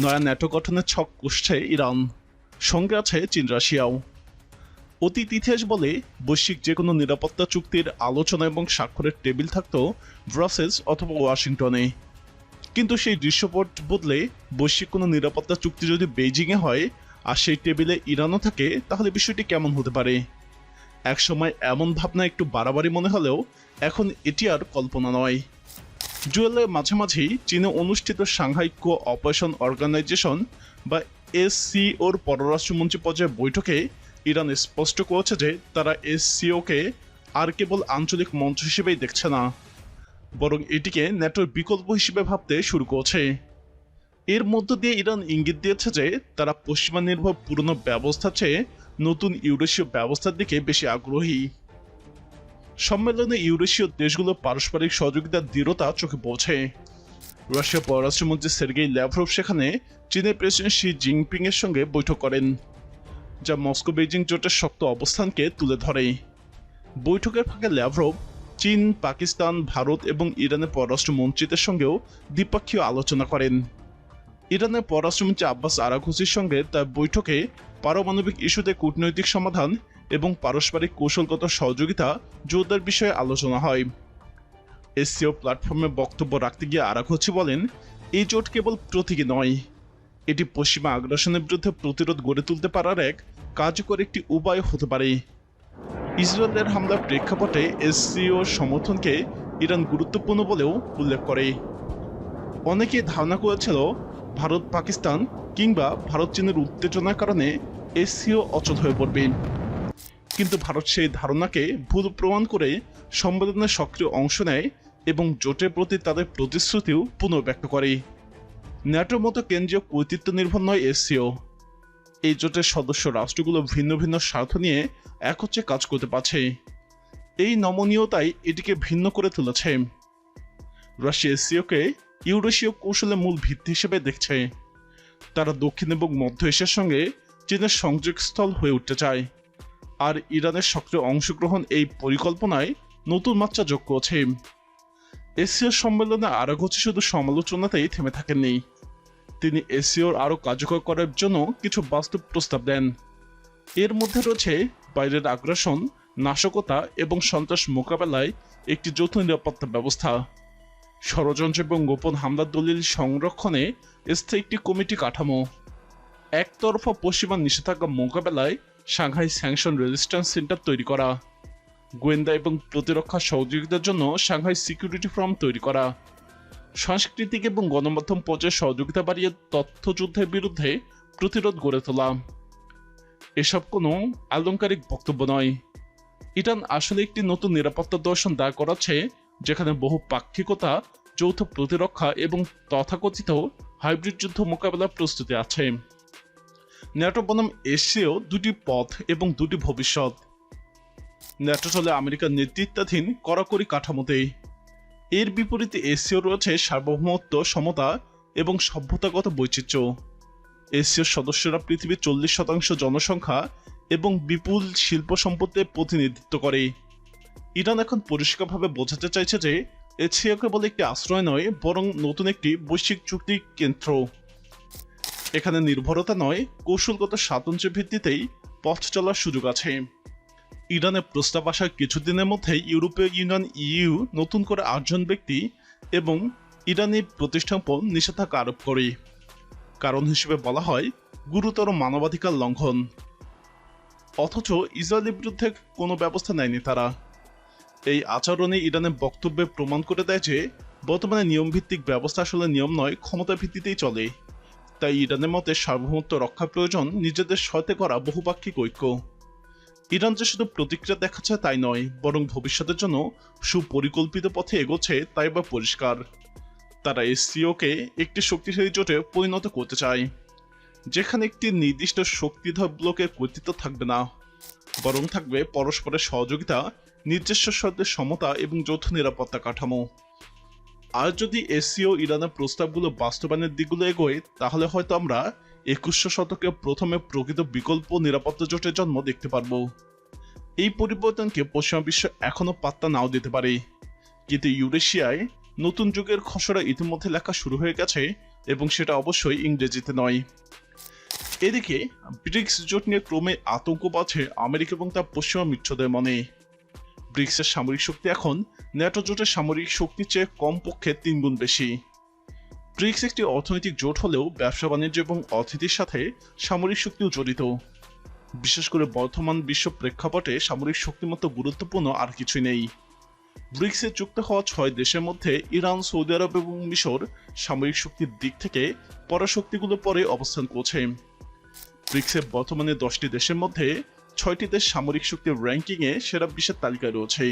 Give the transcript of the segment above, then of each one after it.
নয়া ন্যাটো গঠনের ছক কষছে ইরান, সঙ্গে আছে চীন, রাশিয়াও। অতীত ইতিহাস বলে বৈশ্বিক যে কোনো নিরাপত্তা চুক্তির আলোচনা এবং স্বাক্ষরের টেবিল থাকত ব্রাসেলস অথবা ওয়াশিংটনে। কিন্তু সেই দৃশ্যপট বদলে বৈশ্বিক কোনো নিরাপত্তা চুক্তি যদি বেইজিংয়ে হয় আর সেই টেবিলে ইরানও থাকে, তাহলে বিষয়টি কেমন হতে পারে? একসময় এমন ভাবনা একটু বাড়াবাড়ি মনে হলেও এখন এটি আর কল্পনা নয়। জুয়েলের মাঝামাঝি চীনে অনুষ্ঠিত সাংহাই কো অপারেশন অর্গানাইজেশন বা এসসিওর পররাষ্ট্রমন্ত্রী পর্যায়ে বৈঠকে ইরান স্পষ্ট করেছে যে তারা এসসিওকে আর কেবল আঞ্চলিক মঞ্চ হিসেবেই দেখছে না, বরং এটিকে ন্যাটোর বিকল্প হিসেবে ভাবতে শুরু করছে। এর মধ্য দিয়ে ইরান ইঙ্গিত দিয়েছে যে তারা পশ্চিমা নির্ভর পুরনো ব্যবস্থা চেয়ে নতুন ইউরেশীয় ব্যবস্থার দিকে বেশি আগ্রহী। সম্মেলনে ইউরেশীয় দেশগুলোর পারস্পরিক সহযোগিতার দৃঢ়তা চোখে পৌঁছে রাশিয়া পররাষ্ট্রমন্ত্রী সের্গেই ল্যাভরভ সেখানে চীনের প্রেসিডেন্ট শি জিনপিং এর সঙ্গে বৈঠক করেন, যা মস্কো বেইজিং জোটের শক্ত অবস্থানকে তুলে ধরে। বৈঠকের ফাঁকে ল্যাভরভ চীন, পাকিস্তান, ভারত এবং ইরানের পররাষ্ট্রমন্ত্রীদের সঙ্গেও দ্বিপক্ষীয় আলোচনা করেন। ইরানের পররাষ্ট্রমন্ত্রী আব্বাস আরাঘুসির সঙ্গে তার বৈঠকে পারমাণবিক ইস্যুতে কূটনৈতিক সমাধান এবং পারস্পরিক কৌশলগত সহযোগিতা জোরদার বিষয়ে আলোচনা হয়। এসসিও প্ল্যাটফর্মে বক্তব্য রাখতে গিয়ে আরাঘুসি বলেন, এই জোট কেবল প্রতীকী নয়। এটি পশ্চিমা আগ্রাসনের বিরুদ্ধে প্রতিরোধ গড়ে তুলতে পারার এক কার্যকর একটি উপায় হতে পারে। ইসরায়েলের হামলার প্রেক্ষাপটে এসসিও সমর্থনকে ইরান গুরুত্বপূর্ণ বলেও উল্লেখ করে। অনেকে ধারণা করেছিল ভারত পাকিস্তান কিংবা ভারত চীনের উত্তেজনার কারণে এসসিও অচল হয়ে পড়বে। কিন্তু ভারত সেই ধারণাকে ভুল প্রমাণ করে সম্মেলনে সক্রিয় অংশ নেয় এবং জোটের প্রতি তাদের প্রতিশ্রুতিও পুনর্ব্যক্ত করে। ন্যাটোর মতো কেন্দ্রীয় কর্তৃত্ব নির্ভর নয় এসসিও। এই জোটের সদস্য রাষ্ট্রগুলো ভিন্ন ভিন্ন স্বার্থ নিয়ে একত্রে কাজ করতে পারছে। এই নমনীয়তাই এটিকে ভিন্ন করে তুলেছে। রাশিয়া এসসিওকে ইউরেশীয় কৌশলের মূল ভিত্তি হিসেবে দেখছে। তারা দক্ষিণ এবং মধ্য এশিয়ার সঙ্গে চীনের সংযোগস্থল হয়ে উঠতে চায়। আর ইরানের সক্রিয় অংশগ্রহণ এই পরিকল্পনায় নতুন মাত্রা যোগ করছে। এশিয়ার সম্মেলনে আরাগোচি শুধু সমালোচনাতেই থেমে থাকেননি। তিনি এসিওর আরও কার্যকর করার জন্য কিছু বাস্তব প্রস্তাব দেন। এর মধ্যে রয়েছে বাইরের আগ্রাসন, নাশকতা এবং সন্ত্রাস মোকাবেলায় একটি যৌথ নিরাপত্তা ব্যবস্থা। ষড়যন্ত্র এবং গোপন হামলার দলিল সংরক্ষণে স্থায়ী একটি কমিটি কাঠামো। একতরফা পশ্চিমা নিষেধাজ্ঞা মোকাবেলায় সাংহাই স্যাংশন রেজিস্ট্যান্স সেন্টার তৈরি করা। গোয়েন্দা এবং প্রতিরক্ষা সহযোগিতার জন্য সাংহাই সিকিউরিটি ফর্ম তৈরি করা। সাংস্কৃতিক এবং গণমাধ্যম পর্যায়ে সহযোগিতা বাড়িয়ে তথ্যযুদ্ধের বিরুদ্ধে প্রতিরোধ গড়ে তোলা। এসব কোনো আলংকারিক বক্তব্য নয়। ইরান আসলে একটি নতুন নিরাপত্তা দর্শন দাঁড় করাচ্ছে, যেখানে বহু পাক্ষিকতা, যৌথ প্রতিরক্ষা এবং তথাকথিত হাইব্রিড যুদ্ধ মোকাবেলার প্রস্তুতি আছে। ন্যাটো বনাম এশিয়াও দুটি পথ এবং দুটি ভবিষ্যৎ। ন্যাটো চলে আমেরিকার নেতৃত্বাধীন কড়াকড়ি কাঠামোতেই। এর বিপরীতে এশিয় রয়েছে সার্বভৌমত্ব, সমতা এবং সভ্যতাগত বৈচিত্র্য। এশীয় সদস্যরা পৃথিবীর চল্লিশ শতাংশ জনসংখ্যা এবং বিপুল শিল্প সম্পদের প্রতিনিধিত্ব করে। ইরান এখন পরিষ্কারভাবে বোঝাতে চাইছে যে এশিয়া কেবল একটি আশ্রয় নয়, বরং নতুন একটি বৈশ্বিক চুক্তি কেন্দ্র। এখানে নির্ভরতা নয়, কৌশলগত স্বাতন্ত্র্যের ভিত্তিতেই পথ চলার সুযোগ আছে। ইরানের প্রস্তাব আসার কিছুদিনের মধ্যে ইউরোপীয় ইউনিয়ন ইইউ নতুন করে আটজন ব্যক্তি এবং ইরানি প্রতিষ্ঠান উপর নিষেধাজ্ঞা আরোপ করে। কারণ হিসেবে বলা হয়, গুরুতর মানবাধিকার লঙ্ঘন। অথচ ইসরায়েলের বিরুদ্ধে কোনো ব্যবস্থা নেয়নি তারা। এই আচরণে ইরানের বক্তব্যে প্রমাণ করে দেয় যে, বর্তমানে নিয়মভিত্তিক ব্যবস্থা আসলে নিয়ম নয় ক্ষমতা ভিত্তিতেই চলে। তাই ইরানের মতে সার্বভৌমত্ব রক্ষা প্রয়োজন নিজেদের সহায়তা করা বহুপাক্ষিক ঐক্য। ইরান যে শুধু প্রতিক্রিয়া দেখাচ্ছে তাই নয়, বরং ভবিষ্যতের জন্য সুপরিকল্পিত পথে এগোচ্ছে তাই বা পরিষ্কার। তারা এসসিওকে একটি শক্তিশালী জোটে পরিণত করতে চায়, যেখানে একটি নির্দিষ্ট শক্তিধর ব্লকের কর্তৃত্ব থাকবে না, বরং থাকবে পরস্পরের সহযোগিতা, নিজস্ব শব্দের সমতা এবং যৌথ নিরাপত্তা কাঠামো। আর যদি এসিও ইরানের প্রস্তাবগুলো বাস্তবায়নের দিকগুলো এগোয়, তাহলে হয়তো আমরা একুশশো শতকে প্রথমে প্রকৃত বিকল্প নিরাপত্তা জোটের জন্ম দেখতে পারব। এই পরিবর্তনকে পশ্চিমা বিশ্ব এখনও পাত্তা নাও দিতে পারে। কিন্তু ইউরেশিয়ায় নতুন যুগের খসড়া ইতিমধ্যে লেখা শুরু হয়ে গেছে এবং সেটা অবশ্যই ইংরেজিতে নয়। এদিকে, ব্রিক্স জোট নিয়ে ক্রমে আতঙ্ক বাড়ছে আমেরিকা এবং তার পশ্চিমা মিত্রদের মনে। ব্রিক্সের সামরিক শক্তি এখন ন্যাটো জোটের সামরিক শক্তির চেয়ে কমপক্ষে তিন গুণ বেশি। ব্রিক্স একটি অর্থনৈতিক জোট হলেও ব্যবসা বাণিজ্য এবং অর্থনীতির সাথে সামরিক শক্তিও জড়িত। বিশেষ করে বর্তমান বিশ্ব প্রেক্ষাপটে সামরিক শক্তির মতো গুরুত্বপূর্ণ আর কিছুই নেই। ব্রিক্সে যুক্ত হওয়া ছয় দেশের মধ্যে ইরান, সৌদি আরব এবং মিশর সামরিক শক্তির দিক থেকে পরাশক্তিগুলো পরে অবস্থান করছে। ব্রিক্সের বর্তমানে দশটি দেশের মধ্যে ছয়টি দেশ সামরিক শক্তির র্যাঙ্কিংয়ে সেরা বিশের তালিকায় রয়েছে।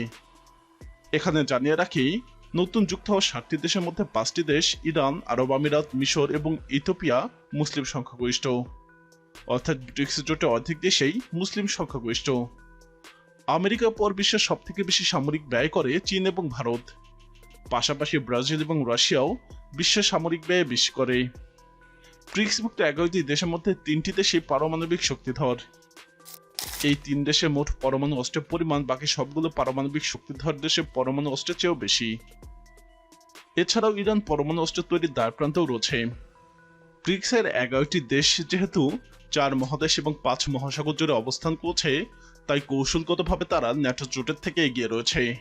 এখানে জানিয়ে রাখি, নতুন যুক্ত হওয়া ষাটটি দেশের মধ্যে পাঁচটি দেশ ইরান, আরব আমিরাত, মিশর এবং ইথোপিয়া মুসলিম সংখ্যাগরিষ্ঠ। অর্থাৎ ব্রিক্স জোটে অর্ধেক দেশেই মুসলিম সংখ্যাগরিষ্ঠ। আমেরিকার পর বিশ্বের সব থেকে বেশি সামরিক ব্যয় করে চীন এবং ভারত। পাশাপাশি ব্রাজিল এবং রাশিয়াও বিশ্বের সামরিক ব্যয় বেশি করে। ব্রিক্সভুক্ত এগারোটি দেশের মধ্যে তিনটি দেশই পারমাণবিক শক্তিধর। এই তিন দেশে মোট পরমাণু অস্ত্রের পরিমাণ, বাকি সবগুলো পারমাণবিক শক্তিধর দেশে পরমাণু অস্ত্রের চেয়েও বেশি। এছাড়াও ইরান পরমাণু অস্ত্র তৈরির দ্বারপ্রান্তেও রয়েছে। ব্রিক্সের এগারোটি দেশ যেহেতু চার মহাদেশ এবং পাঁচ মহাসাগর জুড়ে অবস্থান করছে, তাই কৌশলগতভাবে তারা ন্যাটো জোটের থেকে এগিয়ে রয়েছে।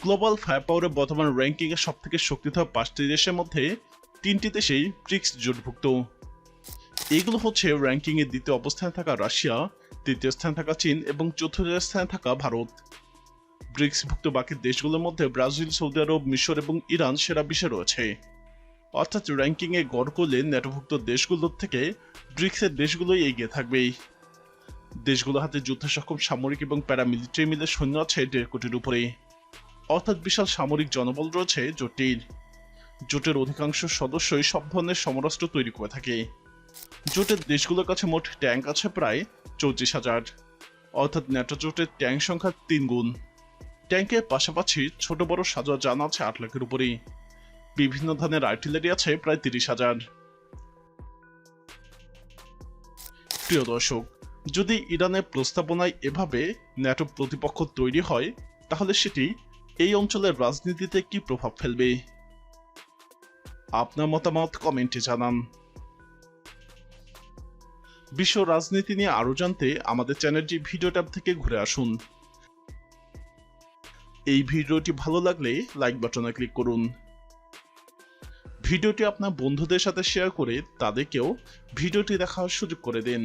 গ্লোবাল ফায়ার পাওয়ারের বর্তমান র্যাঙ্কিংয়ে সব থেকে শক্তিধর পাঁচটি দেশের মধ্যে তিনটি দেশেই ব্রিক্স জোটভুক্ত। এগুলো হচ্ছে র্যাঙ্কিংয়ে দ্বিতীয় অবস্থানে থাকা রাশিয়া, তৃতীয় স্থানে থাকা চীন এবং চতুর্থ স্থানে থাকা ভারত। ব্রিক্সভুক্ত বাকি দেশগুলোর মধ্যে ব্রাজিল, সৌদি আরব, মিশর এবং ইরান সেরা বিশ্বে রয়েছে। অর্থাৎ র্যাঙ্কিংয়ে গড় করলে নেটভুক্ত দেশগুলোর থেকে ব্রিক্সের দেশগুলোই এগিয়ে থাকবে দেশগুলো হাতে যুদ্ধ সক্ষম সামরিক এবং প্যারামিলিটারি মিলে সৈন্য আছে দেড় কোটির উপরে। অর্থাৎ বিশাল সামরিক জনবল রয়েছে জোটের। জোটের অধিকাংশ সদস্যই সব ধরনের সমরাস্ত্র তৈরি করে থাকে। জোটের দেশগুলোর কাছে মোট ট্যাঙ্ক আছে প্রায় চৌত্রিশ হাজার। অর্থাৎ ন্যাটো জোটের ট্যাঙ্ক সংখ্যা তিন গুণ। ট্যাঙ্কের পাশাপাশি ছোট বড় সাজোয়া যান আছে আট লাখের উপরেই। বিভিন্ন ধরনের আর্টিলারি আছে প্রায় তিরিশ হাজার। প্রিয় দর্শক, যদি ইরানের প্রস্তাবনায় এভাবে ন্যাটো প্রতিপক্ষ তৈরি হয়, তাহলে সেটি এই অঞ্চলের রাজনীতিতে কি প্রভাব ফেলবে? আপনার মতামত কমেন্টে জানান। বিশ্ব রাজনীতি নিয়ে আরও জানতে আমাদের চ্যানেলটি ভিডিও ট্যাব থেকে ঘুরে আসুন। এই ভিডিওটি ভালো লাগলে লাইক বাটনে ক্লিক করুন। ভিডিওটি আপনার বন্ধুদের সাথে শেয়ার করে তাদেরকেও ভিডিওটি দেখার সুযোগ করে দিন।